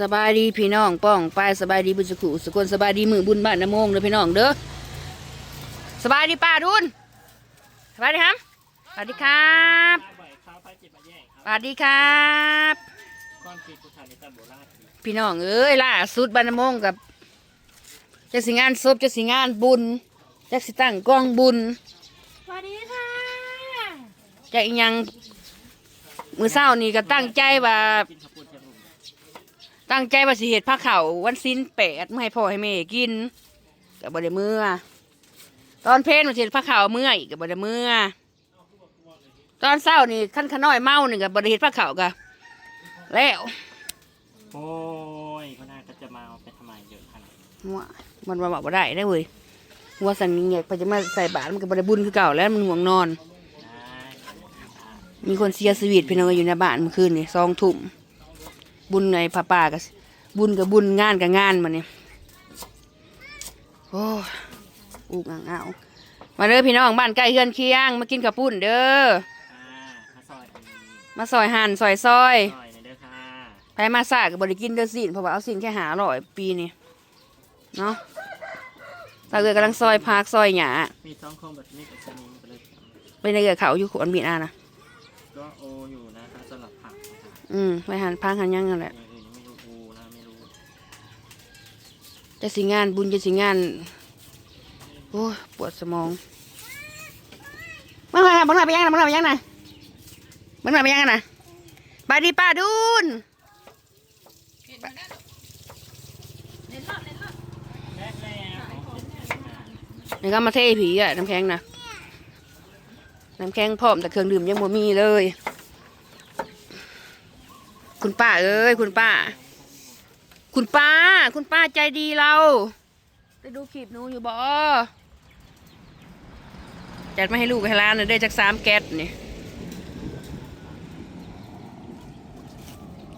สบายดีพี่น้องป้องไปสบายดีบุญสุขุสุกลสบายดีมือบุญบ้านน้ำมงเด้อพี่น้องเด้อสบายดีป้าดุนสบายดีครับสวัสดีครับบ่อยข้าวพระจิตมาแย่งคสรับวัสดีครับความคิดผู้ชายในตำบลราชบุรีพี่น้องเอ้ยล่าสุดบ้านน้ำมงกับจะสิงานศพจะสิงานบุญจะสิตั้งกองบุญสวัสดีค่ะจะอีหยังมือเศร้านี่ก็ตั้งใจว่า ตั้งใจว่าสิเฮ็ดผ้าขาววันสิ้นแปดเมื่อให้พ่อให้แม่กินกับ่ได้เมื่อ ตอนเพลนมันสิเฮ็ดผ้าขาวเมื่ออีกกับ่ได้เมื่อ ตอนเศร้านี่ขั้นขน้อยเมาหนึ่งกับ่ได้เฮ็ดผ้าขาวกะแล้วโอ้ยคนน่าก็จะมาเอาไปทำไมเยอะขนาดนี้หัวมันว่าบ่ได้ได้เว้ยหัวสันนิเงกไปจะมาใส่บาตรมันก็บ่ได้บุญคือเก่าแล้วมันห่วงนอน ได้ มีคนเสียชีวิตพี่น้องอยู่ในบ้านเมื่อคืนนี่สองทุ่ม บุญในพระป่ากับบุญกับบุญงานกับงานมาเนี่ยโอ้ยอุกอ่างเอามาเด้อพี่น้องบ้านใกล้เฮือนเคียงมากินกับปุ้นเด้ออ่าข้าวซอยอันนี้มาซอยหั่นซอยซอยซอยหน่อยเด้อค่ะไปมาซากับบริกินเด้อสินเพราะว่าเอาสินแค่หาร้อยปีนี่เนาะตาเอือกำลังซอยพักซอยหยามีสองคนแบบนี้กับชนิดไปเลยเป็นเอือกเขาอยู่ขวนบีนานะก็โออยู่ อืมไปหันพักหันยังนั่นแหละไม่รู้นะไม่รู้จะสิงานบุญจะสิงานโอ้ปวดสมองบังหน่อยบังหน่อยไปยังนะบังหน่อยไปยังนะบังหน่อยไปยังนะบายดีป้าดุนแรกแรกของกินอะนี่ก็มาเทผีอะน้ำแข็งนะน้ำแข็งพร้อมแต่เครื่องดื่มยังบ่มีเลย คุณป้าเอ้ยคุณป้า คุณป้า คุณป้าใจดีเราได้ดูคลิปหนูอยู่บ่จัดมาให้ลูกให้ร้านหน่อยได้จากสามแก๊สนี่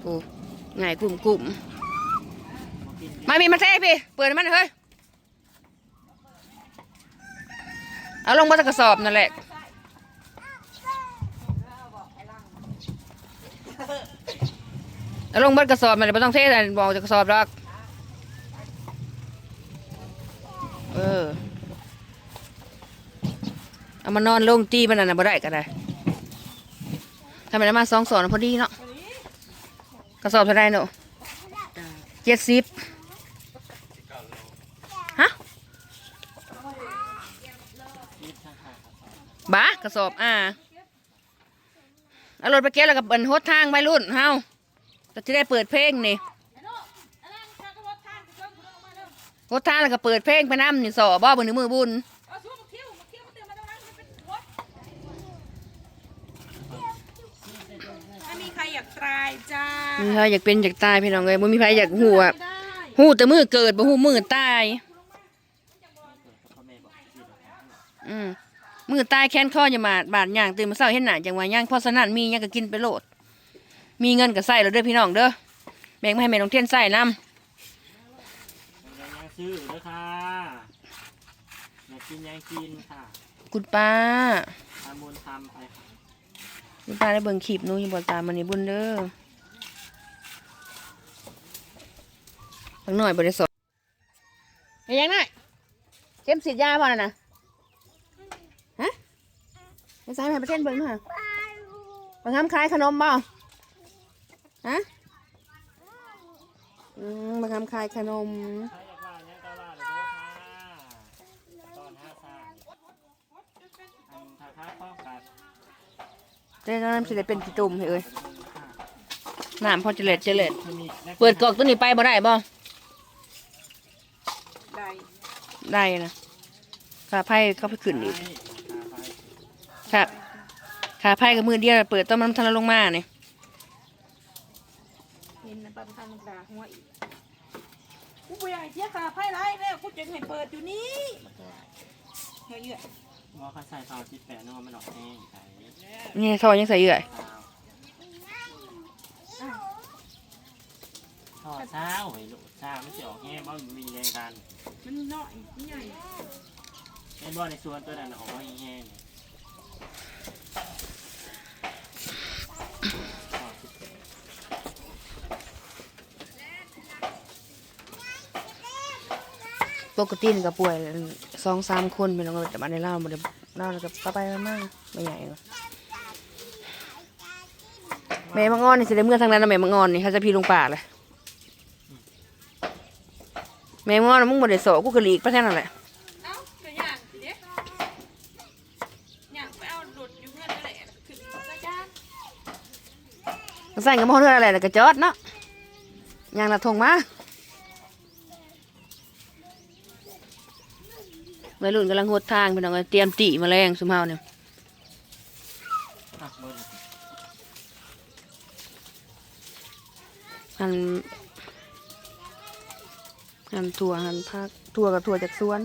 โอ้ง่ายกลุ่มกลุ่มมามีมาเทพี่ เปิดมันเฮ้ย เอาลงมาจากกระสอบนั่นแหละ เอา ลงบนกระสอบมันไม่ต้องเทแต่บอกจากระสอบหรอกเออเอามานอนลงตีมันน่ะนบ่ได้ก็ได้ทำไมได้มาสองสอนพอดีเนาะกระสอบเท่าไรเนาะเจ็ดสิบฮะบ้ากระสอบอ่าเอารถไปเก็บแล้วก็เบิ่นโฮดทางไปรุ่นเฮา จะจะได้เปิดเพลงนี่โฮดทางแล้วก็เปิดเพลงไปน้ำนี่สอบ่บนมือบุญมีใครอยากตายจ้ามีใครอยากเป็นอยากตายพี่น้องเอ้ยบ่มีใครอยากหูอะหูแต่มือเกิดบ่หูมือตายพ่อแม่บอกที่เราทำอืมมือตายแค้นข้ออย่ามาบาดย่างตื่นมาเช้าเห็นหน้าจังว่าย่างพราะฉะนั้นมีหยังก็กินไปโลด มีเงินก็ใส่แล้วเด้อพี่น้องเด้อแบ่งมาให้แม่น้องเทียนใส่นํยังยังซื้อเด้อค่ะอยากกินยังกินค่ะคุณป้า ทำบุญทำไปค่ะคุณป้าได้เบิ่งคลิปหนูอยู่บ่ตามมันนี่บุญเด้อข้างหน่อยบ่ได้สอนเป็นยังไงเข็มฉีดยาพอน่ะนะฮะไปใส่ให้ประเทศเบิ่งหน่อยบังคับขายขนมบ่ ฮะอืมบังคับขายขนมใครอยากว่ายังก็ว่าเลยเด้อค่ะตอนห้าสามอันถ้าค้าข้องกัดได้น้ำสิได้เป็นกี่ตุ่มเฮ้ยน้ำพอจะเล็ดจะเล็ดคือมีนัเปิดกล่องตัวนี้ไปบ่ได้บ่ได้ได้นะขาไพ่เข้าไปขึ้นอีกให้ขาไปค่ะขาไพ่กับมือเดียวเปิดต้นมันทันลงมาเนี่ยเห็นนะ ปันทันด่าหัวอีกกูไปอยากให้เสียค่าไพ่ไรแล้วกูจึงให้เปิดอยู่นี่เฮ้ยเยอะว่าเขาใส่ซาวจิตแปดนึกว่ามันออกแห้งใส่นี่ทอยังใส่เยื่อยซาวทอดเช้าเฮ้ยลูกเช้าไม่ใช่ออกแห้งเพราะมันมีแรงดันมันน้อยมันใหญ่ไอ้บ่อในสวนตัวนั้นออกมาแห้งๆทอดจิตแปด ปกตินี่ก็ป่วยสองสามคนพี่น้องก็แต่มาในเล่าบ่ได้เล่าแล้วก็ไปไปมาๆไม่ใหญ่หรอกแม่มังงอนนี่สิได้เมื่อทางนั้นนะแม่มังงอนนี่เขาจะพี่ลงป่าเลยแม่มังงอนมึงบ่ได้โสกูก็หลีกไปแค่นั้นแหละเอ้าก็ย่างสิเด้ย่างไปเอาหลุดอยู่เพื่อนนั่นแหละขึ้นรายการก็ใส่กับมอเรืออะไรแล้วก็จอดเนาะยางละทงมา วัยรุ่นกำลังหดทางพี่น้องเตรียมตีมาแรงสุมเฮาเนี่ยหันหันถั่วหันผักถั่วกับถั่วจากสวน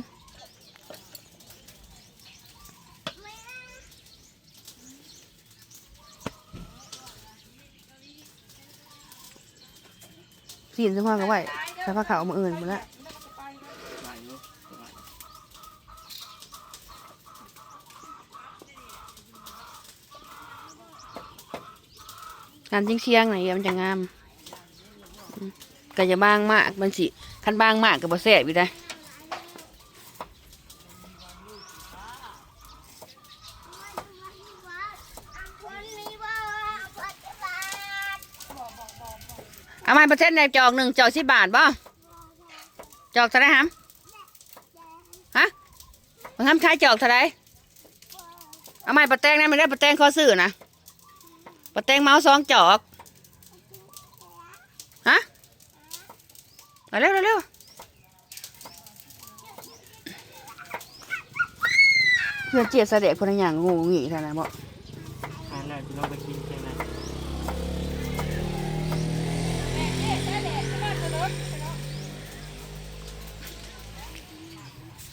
สีนสุมเฮาก็ไหวใส่ผ้าขาวมาอื่นหมดแล้ว ไหลอยู่ไหล งานเชียงไหนมันจะงามก็จะบางมากมันสิคันบางมากก็บ่แซ่บอยู่ได้เอามาเปอร์เซ็นต์ในจอกหนึ่งจอกสิบบาทบ่จอกเท่าไรฮะฮะบางคำขายจอกเท่าไรเอามาปะแตงนะไม่ได้ปะแตงข้อซื้อนะ ปะแตงเมาสองจอก ฮะเอาเร็วเร็วเร็วเพื่อนเจี๊ยบเสด็จคนละอย่างงูงี้เท่านั้นบ่อ่านแล้วจะลองไปกินแค่นั้นอ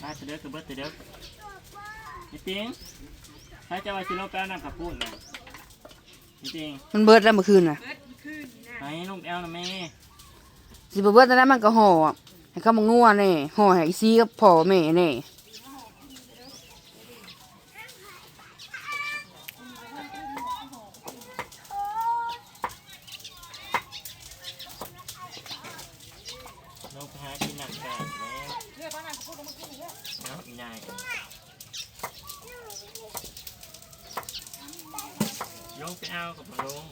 ะเสด็จคือเบิดเสด็จนี่ติงถ้าจะว่าสิโลกแป้วน้ำขับพูดนะ นี่ติงมันเบิดแล้วเมื่อคืนน่ะ เบิดขึ้นนะไอ้นุ่มแอลนะแม่สิบเบิดตอนนั้นมันก็ห่อให้เขามางัวแน่ห่อให้อีซีกับพ่อแม่แน่ลงไปหากินหนังไก่แล้วเรียกว่านั่นก็พูดมาขึ้นเยอะเนาะอีนาย ลงไปเอากับมาลง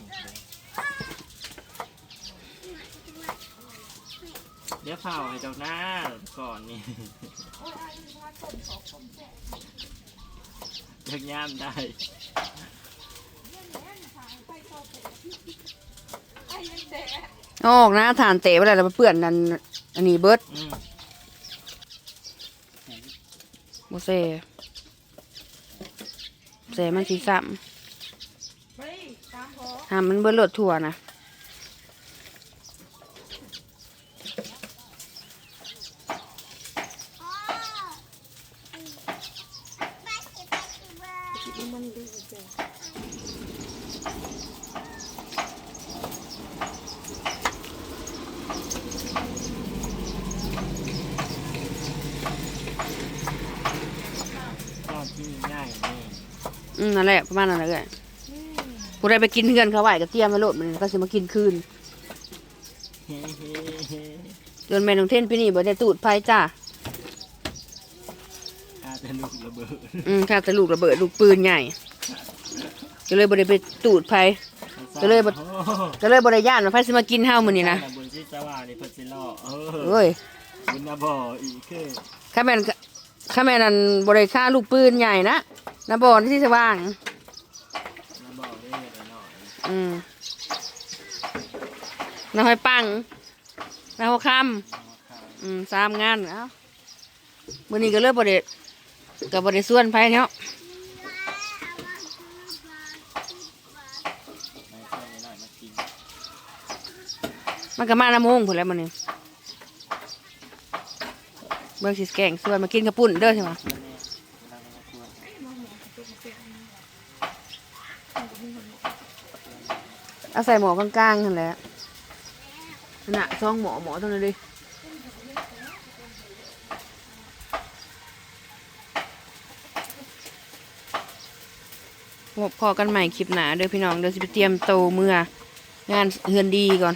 เดี๋ยวเผาให้เจ้าหน้าก่อนนี่เลิกย่ามได้ไอ้ยังแดดออกนะฐานเตะไปแล้วแล้วมาเปื่อนนั่นอันนี้เบิดอืมโมเซ่เซ่มันสีซ้ไปตามพอำ หามมันเบิดรถถั่วนะก็ที่ง่ายนี่อืมนั่นแหละประมาณนั้นแหละ ผู้ใดไปกินเพื่อนเขาไหวก็เตรียมมาโหลดมันก็สิมากินคืนเฮ้เฮ้เฮ้จนแม่นองเท่นพี่นี่บ่ได้ตูดไฟจ้าอาจจะลูกระเบิดอืมค่ะแต่ลูกระเบิดลูกปืนใหญ่ก็เลยบ่ได้ไปตูดไฟก็เลยบ่โอ้โหก็เลยบ่ได้ย่านว่าไฟสิมากินเฮามื้อนี้นะบุญชิสวานี่เพิ่นสิล่อเออเอ้ยบุญนาบ่ออีกคือข้าแม่นข้าแม่นั่นบ่ได้ฆ่าลูกปืนใหญ่นะนะบ่อนที่สว่าง นาบ่อได้เห็นหน่ อืมน้าหอยปังน้าหัวคำอืมสามงานเอ้าวันนี้ก็เลิกบริกับบริส่วนไปเนาะในช่วมันก็มาน้ำมงผุแล้วมันนี่เบิ่งสิแกงส่วนมากินกระปุ่นเด้อใช่ไหม แม่เวลาเรามาควร เอาใส่หมอกลางๆนั่นแหละน่ะซองหมอหมอตรงนั้นดิพบพอกันใหม่คลิปหนาเด้อพี่น้องเดี๋ยวสิไปเตรียมโตเมื่อ งานเฮือนดีก่อน